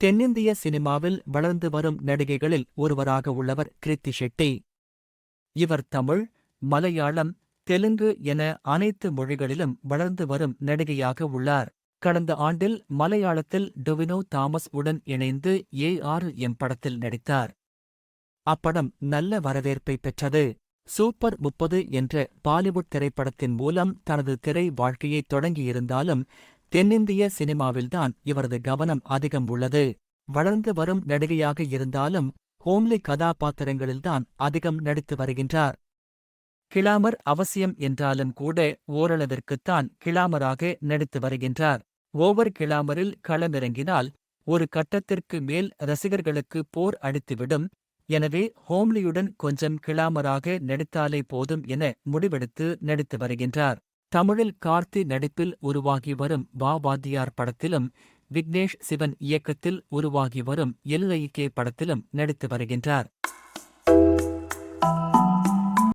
தென்னிந்திய சினிமாவில் வளர்ந்து வரும் நடிகைகளில் ஒருவராக உள்ளவர் கிருத்தி ஷெட்டி. இவர் தமிழ் மலையாளம் தெலுங்கு என அனைத்து மொழிகளிலும் வளர்ந்து வரும் நடிகையாக உள்ளார். கடந்த ஆண்டில் மலையாளத்தில் டொவினோ தாமஸ் உடன் இணைந்து ஏ ஆறு எம் படத்தில் நடித்தார். அப்படம் நல்ல வரவேற்பை பெற்றது. சூப்பர் முப்பது என்ற பாலிவுட் திரைப்படத்தின் மூலம் தனது திரை வாழ்க்கையை தொடங்கியிருந்தாலும் தென்னிந்திய சினிமாவில்தான் இவரது கவனம் அதிகம் உள்ளது. வளர்ந்து வரும் நடிகையாக இருந்தாலும் ஹோம்லி கதாபாத்திரங்களில்தான் அதிகம் நடித்து வருகின்றார். கிளாமர் அவசியம் என்றாலும் கூட ஓரளவிற்குத்தான் கிளாமராக நடித்து வருகின்றார். ஓவர் கிளாமரில் களமிறங்கினால் ஒரு கட்டத்திற்கு மேல் ரசிகர்களுக்கு போர் அடித்துவிடும். எனவே ஹோம்லியுடன் கொஞ்சம் கிளாமராக நடித்தாலே போதும் என முடிவெடுத்து நடித்து வருகின்றார். தமிழில் கார்த்தி நடிப்பில் உருவாகி வரும் வா வாத்தியார் படத்திலும் விக்னேஷ் சிவன் இயக்கத்தில் உருவாகி வரும் எல்ஐகே படத்திலும் நடித்து வருகின்றார்.